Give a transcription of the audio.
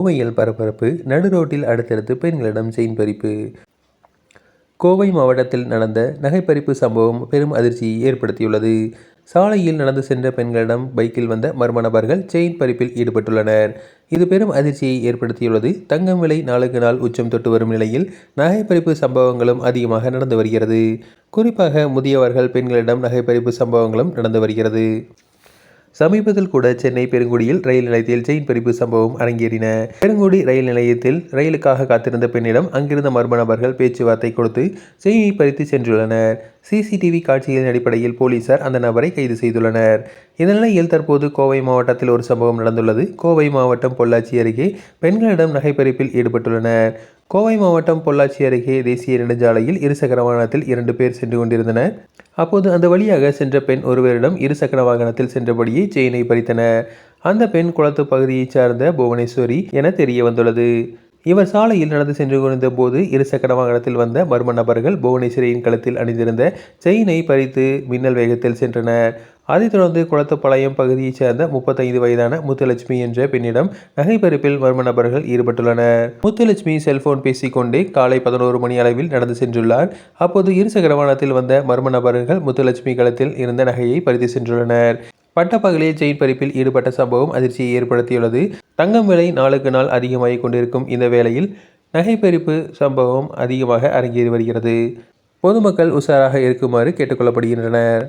கோவையில் பரபரப்பு நடு ரோட்டில் அடுத்தடுத்து பெண்களிடம் செயின் பறிப்பு. கோவை மாவட்டத்தில் நடந்த நகைப்பறிப்பு சம்பவம் பெரும் அதிர்ச்சியை ஏற்படுத்தியுள்ளது. சாலையில் நடந்து சென்ற பெண்களிடம் பைக்கில் வந்த மர்ம நபர்கள் செயின் பறிப்பில் ஈடுபட்டுள்ளனர். இது பெரும் அதிர்ச்சியை ஏற்படுத்தியுள்ளது. தங்கம் விலை நாளுக்கு நாள் உச்சம் தொட்டு வரும் நிலையில் நகைப்பறிப்பு சம்பவங்களும் அதிகமாக நடந்து வருகிறது. குறிப்பாக முதியவர்கள் பெண்களிடம் நகைப்பறிப்பு சம்பவங்களும் நடந்து வருகிறது. சமீபத்தில் கூட சென்னை பெருங்குடியில் ரயில் நிலையத்தில் செயின் பறிப்பு சம்பவம் அரங்கேறின. பெருங்குடி ரயில் நிலையத்தில் ரயிலுக்காக காத்திருந்த பெண்ணிடம் அங்கிருந்த மர்ம நபர்கள் பேச்சுவார்த்தை கொடுத்து செயினை பறித்து சென்றுள்ளனர். சிசிடிவி காட்சிகளின் அடிப்படையில் போலீசார் அந்த நபரை கைது செய்துள்ளனர். இந்த தற்போது கோவை மாவட்டத்தில் ஒரு சம்பவம் நடந்துள்ளது. கோவை மாவட்டம் பொள்ளாச்சி அருகே பெண்களிடம் நகைப்பறிப்பில் ஈடுபட்டுள்ளனர். கோவை மாவட்டம் பொள்ளாச்சி அருகே தேசிய நெடுஞ்சாலையில் இருசக்கர வாகனத்தில் இரண்டு பேர் சென்று கொண்டிருந்தனர். அப்போது அந்த வழியாக சென்ற பெண் ஒருவரிடம் இருசக்கர வாகனத்தில் சென்றபடியே செயினை பறித்தனர். அந்த பெண் குளத்து பகுதியைச் சார்ந்த புவனேஸ்வரி என தெரிய வந்துள்ளது. இவர் சாலையில் நடந்து சென்று கொண்டிருந்த போது இருசக்கர வாகனத்தில் வந்த மர்ம நபர்கள் புவனேஸ்வரியின் கழுத்தில் அணிந்திருந்த செயினை பறித்து மின்னல் வேகத்தில் சென்றனர். அதைத் தொடர்ந்து குளத்துப்பாளையம் பகுதியைச் சேர்ந்த முப்பத்தைந்து வயதான முத்துலட்சுமி என்ற பெண்ணிடம் நகை பறிப்பில் மர்ம நபர்கள் ஈடுபட்டுள்ளனர். முத்துலட்சுமி செல்போன் பேசிக்கொண்டே காலை பதினோரு மணி அளவில் நடந்து சென்றுள்ளார். அப்போது இருசக்கர வாகனத்தில் வந்த மர்ம நபர்கள் முத்துலட்சுமி களத்தில் இருந்த நகையை பறித்து சென்றுள்ளனர். பட்டப்பகலில் செயின் பறிப்பில் ஈடுபட்ட சம்பவம் அதிர்ச்சியை ஏற்படுத்தியுள்ளது. தங்கம் விலை நாளுக்கு நாள் அதிகமாகி கொண்டிருக்கும் இந்த வேளையில் நகைப்பறிப்பு சம்பவம் அதிகமாக அரங்கேறி வருகிறது. பொதுமக்கள் உஷாராக இருக்குமாறு கேட்டுக்கொள்ளப்படுகின்றனர்